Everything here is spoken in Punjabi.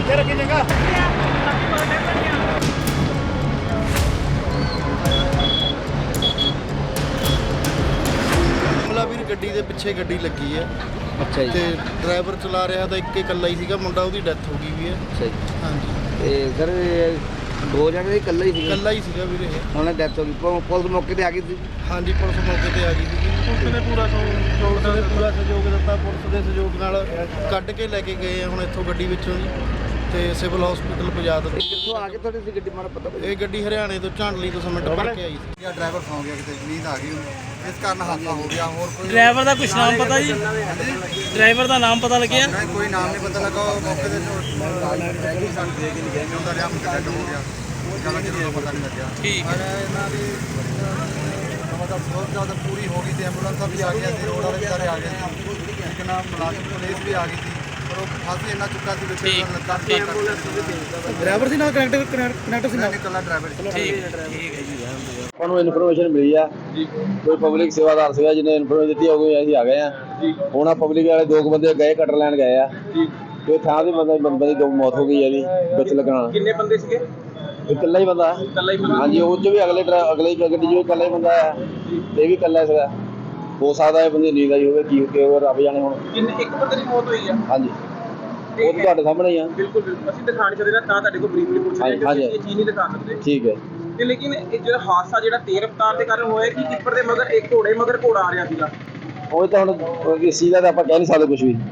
ਇੱਥੇ ਰੱਖੀ ਜਗ੍ਹਾ। ਮਾਮਲਾ ਵੀਰ ਗੱਡੀ ਦੇ ਪਿੱਛੇ ਗੱਡੀ ਲੱਗੀ ਹੈ। ਅੱਛਾ ਜੀ। ਤੇ ਡਰਾਈਵਰ ਚਲਾ ਰਿਹਾ ਤਾਂ ਇੱਕ ਇਕੱਲਾ ਹੀ ਸੀਗਾ ਮੁੰਡਾ ਉਹਦੀ ਡੈਥ ਹੋ ਗਈ ਵੀ ਹੈ। ਅੱਛਾ ਜੀ। ਹਾਂਜੀ। ਤੇ ਸਰ ਦੋ ਜਣੇ ਇਕੱਲਾ ਹੀ ਸੀਗਾ? ਇਕੱਲਾ ਹੀ ਸੀਗਾ ਵੀਰ ਇਹ। ਉਹਨੇ ਡੈਥ ਹੋ ਗਈ। ਪੁ- ਪੁਲਿਸ ਮੌਕੇ ਤੇ ਆ ਗਈ ਸੀ? ਹਾਂਜੀ ਪੁਲਿਸ ਮੌਕੇ ਤੇ ਆ ਗਈ ਸੀਗੀ ਪੁਲਿਸ ਨੇ ਪੂਰਾ ਸਹਿਯੋਗ ਦਾ ਪੂਰਾ ਸਹਿਯੋਗ ਦਿੱਤਾ। ਪੁਲਿਸ ਦੇ ਸਹਿਯੋਗ ਨਾਲ ਕੱਢ ਕੇ ਲੈ ਕੇ ਗਏ ਆ ਹੁਣ ਇੱਥੋਂ ਗੱਡੀ ਵਿੱਚੋਂ ਜੀ। ਤੇ ਸਿਵਲ ਹਸਪੀਟਲ ਪਹੁੰਚਾ ਇਹ ਦਿੱਤੀ ਕਿੱਥੋਂ ਆ ਕੇ ਤੁਹਾਡੀ ਸੀ ਗੱਡੀ ਮਾਰਾ ਪਤਾ ਇਹ ਗੱਡੀ ਹਰਿਆਣੇ ਤੋਂ ਝਾਂਡਲੀ ਤੋਂ ਸਮਿੰਟ ਭਰ ਕੇ ਆਈ ਸੀ। ਜਾਂ ਡਰਾਈਵਰ ਸੌਂ ਗਿਆ ਕਿਤੇ ਨੀਂਦ ਆ ਗਈ ਉਹਨੂੰ। ਇਸ ਕਾਰਨ ਹਾਦਸਾ ਹੋ ਗਿਆ ਹੋਰ ਕੋਈ ਡਰਾਈਵਰ ਦਾ ਕੁਝ ਨਾਮ ਪਤਾ ਜੀ? ਡਰਾਈਵਰ ਦਾ ਨਾਮ ਪਤਾ ਲੱਗਿਆ? ਨਹੀਂ ਕੋਈ ਨਾਮ ਨਹੀਂ ਪਤਾ ਲੱਗਾ ਉਹ ਮੌਕੇ ਤੇ ਸਾਨੂੰ ਦੇ ਕੇ ਨਹੀਂ ਗਏ ਉਹਦਾ ਰਿਆ ਮੁਕੱਦਮ ਹੋ। ਗਿਆ ਜ਼ਿਆਦਾ ਜਦੋਂ ਪਤਾ ਨਹੀਂ ਲੱਗਿਆ ਠੀਕ ਪਰ ਇਹਨਾਂ ਦੀ ਮਤਲਬ ਬਹੁਤ ਜ਼ਿਆਦਾ ਪੂਰੀ ਹੋ ਗਈ ਤੇ ਐਂਬੂਲੈਂਸਾਂ ਵੀ ਆ ਗਈਆਂ ਸੀ ਰੋਡ ਵਾਲੇ ਵੀ ਸਾਰੇ ਆ ਗਏ ਸੀ। ਇੱਕ ਨਾ ਮੁਲਾਜ਼ਮ ਪੁਲਿਸ ਵੀ ਆ ਗਈ ਸੀ। ਉਹ ਫਾਸੀ ਇੰਨਾ ਚੁੱਕਾ ਸੀ ਵਿੱਚ ਲੱਤਾਂ ਤੇ ਡਰਾਈਵਰ ਸੀ ਨਾਲ ਕਨੈਕਟ ਕਨੈਕਟ ਸੀ ਨਹੀਂ ਨਿਕਲਣਾ ਡਰਾਈਵਰ ਸਾਨੂੰ ਇਨਫੋਰਮੇਸ਼ਨ ਮਿਲੀ ਆ। ਕੋਈ ਪਬਲਿਕ ਸੇਵਾਦਾਰ ਸੀਗਾ ਜਿਹਨੇ ਇਨਫੋਰਮੇਸ਼ਨ ਦਿੱਤੀ ਹੋ ਗਈ ਅਸੀਂ ਆ ਗਏ ਆ। ਹੁਣ ਆ ਪਬਲਿਕ ਵਾਲੇ ਦੋ ਬੰਦੇ ਗਏ ਕਟਰ ਲੈਣ ਗਏ ਆ। ਤੇ ਥਾਂ ਦੀ ਬੰਦੇ ਬੰਦੇ ਦੀ ਦੋ ਮੌਤ ਹੋ ਗਈ ਆ ਜੀ ਵਿੱਚ ਲੱਗਣਾ ਕਿੰਨੇ ਬੰਦੇ ਸੀਗੇ? ਇਕੱਲਾ ਹੀ ਬੰਦਾ। ਇਕੱਲਾ ਹੀ ਬੰਦਾ। ਹਾਂਜੀ ਉਹ ਚ ਵੀ ਅਗਲੇ ਅਗਲੇ ਗੱਡੀ ਚ ਵੀ ਇਕੱਲਾ ਹੀ ਬੰਦਾ ਆ। ਤੇ ਇਹ ਵੀ ਇਕੱਲਾ ਸੀਗਾ। ਹੋ ਸਕਦਾ ਇਹ ਬੰਦੇ ਨੀਂਦ ਆਈ ਹੋਵੇ ਕੀ ਹੋ ਕੇ ਹੋਵੇ ਰੱਬ ਜਾਣੇ ਹੁਣ। ਕਿੰਨੇ ਇੱਕ ਬੰਦੇ ਦੀ ਮੌਤ ਹੋਈ ਆ? ਹਾਂਜੀ। ਉਹ ਤਾਂ ਤੁਹਾਡੇ ਸਾਹਮਣੇ ਹੀ ਆ। ਬਿਲਕੁਲ ਬਿਲਕੁਲ। ਅਸੀਂ ਦਿਖਾਣ ਨਾ ਤਾਂ ਤੁਹਾਡੇ ਕੋਲ ਬਰੀਫਲੀ ਪੁੱਛ ਰਹੇ ਹਾਂਜੀ, ਹਾਂ ਹਾਂਜੀ। ਇਹ ਚੀਜ਼ ਨਹੀਂ ਦਿਖਾ ਸਕਦੇ। ਠੀਕ ਹੈ। ਤੇ ਲੇਕਿਨ ਇਹ ਜਿਹੜਾ ਹਾਦਸਾ ਜਿਹੜਾ ਤੇਜ਼ ਰਫ਼ਤਾਰ ਦੇ ਕਾਰਨ ਹੋਇਆ ਕਿ ਟਿੱਪਰ ਦੇ ਮਗਰ ਇੱਕ ਘੋੜੇ ਮਗਰ ਘੋੜਾ ਆ ਰਿਹਾ ਸੀਗਾ? ਉਹ ਤਾਂ ਹੁਣ ਇਸ ਚੀਜ਼ ਦਾ ਤਾਂ ਆਪਾਂ ਕਹਿ ਨਹੀਂ ਸਕਦੇ ਕੁਝ ਵੀ।